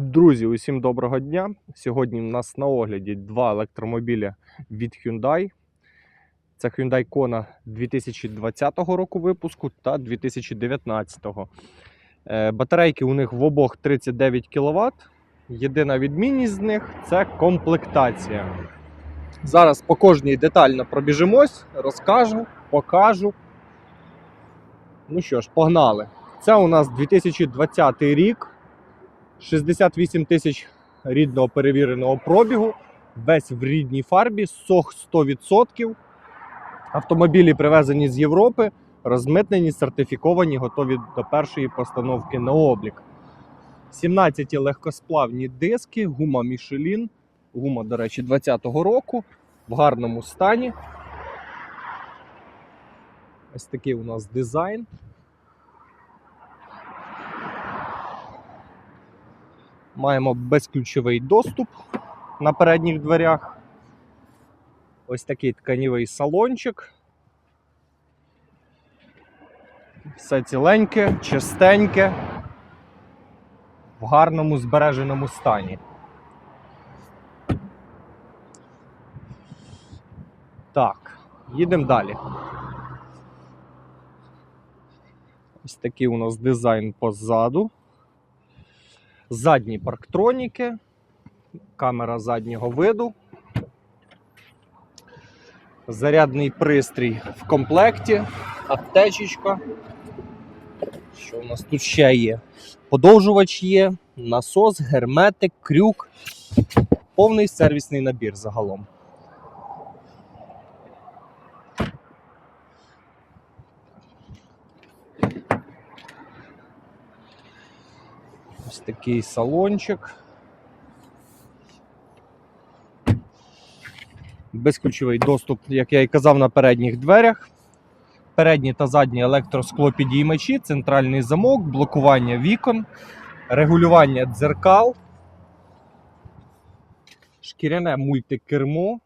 Друзі, усім доброго дня. Сьогодні в нас на огляді два електромобілі від Hyundai. Це Hyundai Kona 2020 року випуску та 2019. Е, Батарейки у них в обох 39 кВт. Єдина відмінність з них це комплектація. Зараз по кожній детально пробіжимось, розкажу, покажу. Ну що ж, погнали. Це у нас 2020 рік. 68 тисяч рідного перевіреного пробігу, весь в рідній фарбі, сох 100%. Автомобілі привезені з Європи, розмитнені, сертифіковані, готові до першої постановки на облік. 17 легкосплавні диски, гума Michelin, гума, до речі, 20-го року, в гарному стані. Ось такий у нас дизайн. Маємо безключовий доступ на передніх дверях. Ось такий тканівий салончик. Все ціленьке, чистеньке, в гарному збереженому стані. Так, їдемо далі. Ось такий у нас дизайн позаду задні парктроніки, камера заднього виду, зарядний пристрій в комплекті, аптечечка. Що у нас тут ще є? Подовжувач є, насос, герметик, крюк, повний сервісний набір загалом. Ось такий салончик. Безключовий доступ, як я і казав, на передніх дверях. Передні та задні електросклопідіймачі, центральний замок, блокування вікон, регулювання дзеркал, шкіряне мультикермо.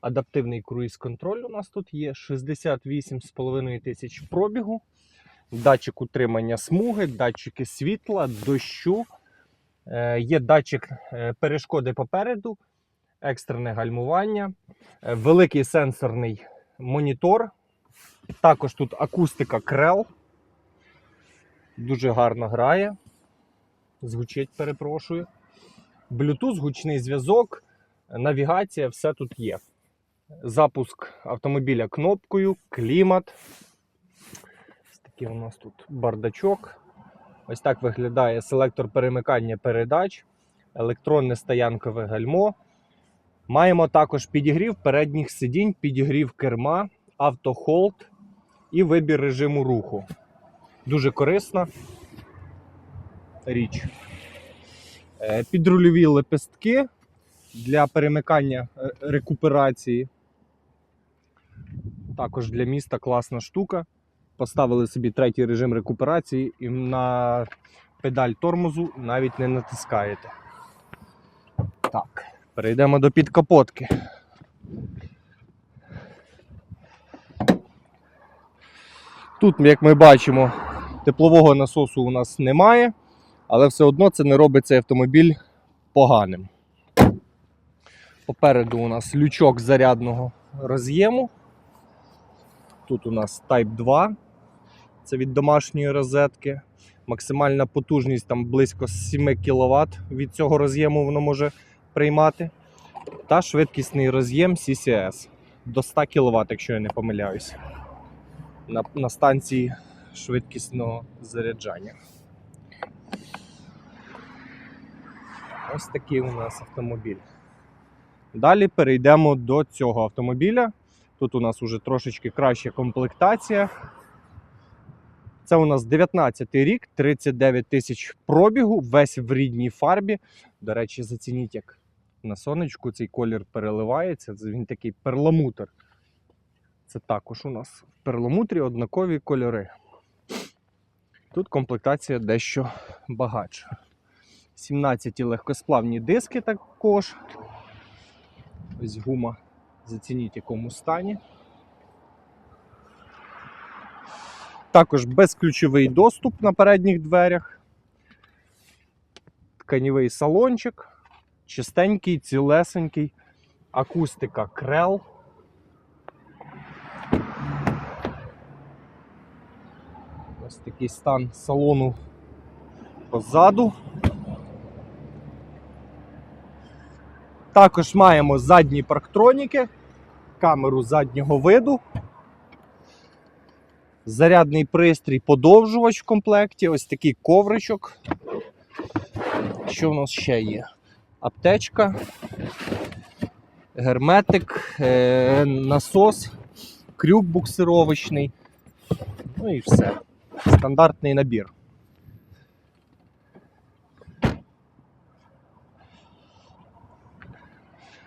Адаптивний круїз-контроль у нас тут є 68,5 тисяч пробігу датчик утримання смуги, датчики світла, дощу, е, є датчик е, перешкоди попереду, екстрене гальмування, е, великий сенсорний монітор. Також тут акустика крел. Дуже гарно грає. Звучить, перепрошую. Bluetooth, гучний зв'язок, навігація, все тут є. Запуск автомобіля кнопкою, клімат. Такий у нас тут бардачок. Ось так виглядає селектор перемикання передач, електронне стоянкове гальмо. Маємо також підігрів передніх сидінь, підігрів керма, автохолд і вибір режиму руху. Дуже корисна річ. Е, Підрульові лепестки для перемикання е, рекуперації. Також для міста класна штука поставили собі третій режим рекуперації і на педаль тормозу навіть не натискаєте. Так, перейдемо до підкапотки. Тут, як ми бачимо, теплового насосу у нас немає, але все одно це не робить цей автомобіль поганим. Попереду у нас лючок зарядного роз'єму. Тут у нас Type 2, це від домашньої розетки. Максимальна потужність там близько 7 кВт від цього роз'єму воно може приймати. Та швидкісний роз'єм CCS до 100 кВт, якщо я не помиляюсь. На, на станції швидкісного заряджання. Ось такий у нас автомобіль. Далі перейдемо до цього автомобіля. Тут у нас уже трошечки краща комплектація. Це у нас 19 рік, 39 тисяч пробігу, весь в рідній фарбі. До речі, зацініть, як на сонечку цей колір переливається. Він такий перламутр. Це також у нас в перламутрі однакові кольори. Тут комплектація дещо багатша. 17 легкосплавні диски також. Ось гума. Зацініть, якому стані. Також безключовий доступ на передніх дверях. тканівий салончик, чистенький, цілесенький, акустика крел. Ось такий стан салону позаду. Також маємо задні парктроніки, камеру заднього виду. Зарядний пристрій, подовжувач в комплекті, ось такий ковричок. Що в нас ще є? Аптечка, герметик, е, насос, крюк буксировочний. Ну і все. Стандартний набір.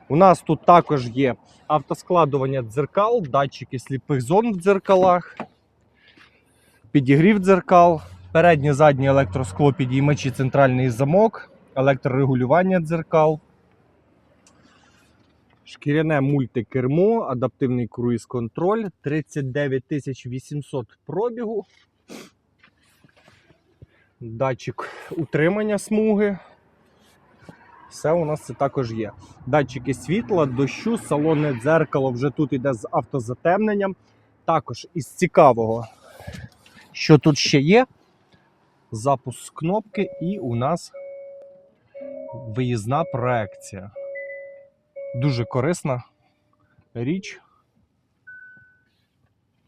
У нас тут також є автоскладування дзеркал, датчики сліпих зон в дзеркалах, підігрів дзеркал, переднє заднє електроскло, підіймачі, центральний замок, електрорегулювання дзеркал, шкіряне мультикермо, адаптивний круїз-контроль, 39 800 пробігу. Датчик утримання смуги. Все у нас це також є. Датчики світла, дощу, салонне дзеркало вже тут йде з автозатемненням. Також із цікавого, що тут ще є, запуск кнопки, і у нас виїзна проекція. Дуже корисна річ.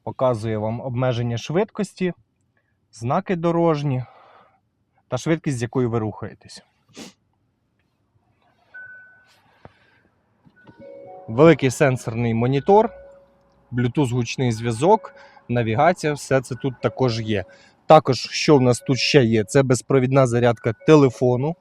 Показує вам обмеження швидкості, знаки дорожні та швидкість, з якою ви рухаєтесь. Великий сенсорний монітор, Bluetooth гучний зв'язок, навігація, все це тут також є. Також, що в нас тут ще є? Це безпровідна зарядка телефону.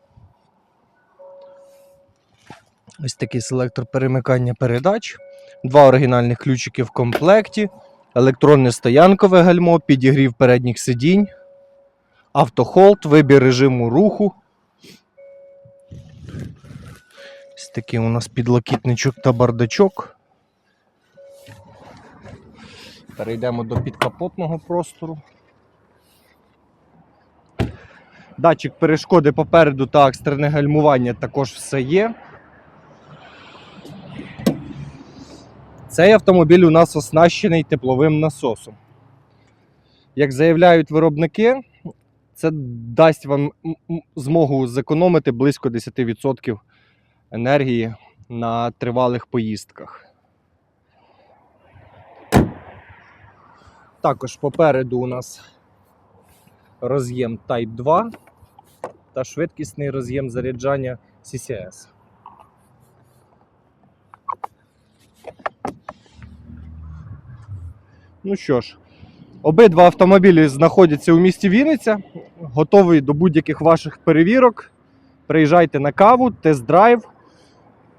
Ось такий селектор перемикання передач. Два оригінальних ключики в комплекті, електронне стоянкове гальмо, підігрів передніх сидінь, автохолд, вибір режиму руху. Ось такий у нас підлокітничок та бардачок. Перейдемо до підкапотного простору. Датчик перешкоди попереду та екстрене гальмування також все є. Цей автомобіль у нас оснащений тепловим насосом. Як заявляють виробники, це дасть вам змогу зекономити близько 10% енергії на тривалих поїздках. Також попереду у нас роз'єм Type 2 та швидкісний роз'єм заряджання CCS. Ну що ж, обидва автомобілі знаходяться у місті Вінниця, готові до будь-яких ваших перевірок. Приїжджайте на каву, тест-драйв.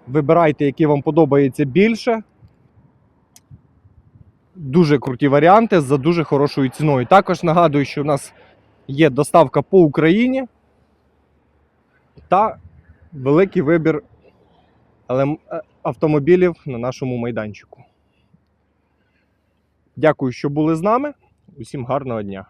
Вибирайте, який вам подобається більше. Дуже круті варіанти за дуже хорошою ціною. Також нагадую, що в нас є доставка по Україні та великий вибір е, автомобілів на нашому майданчику. Дякую, що були з нами. Усім гарного дня!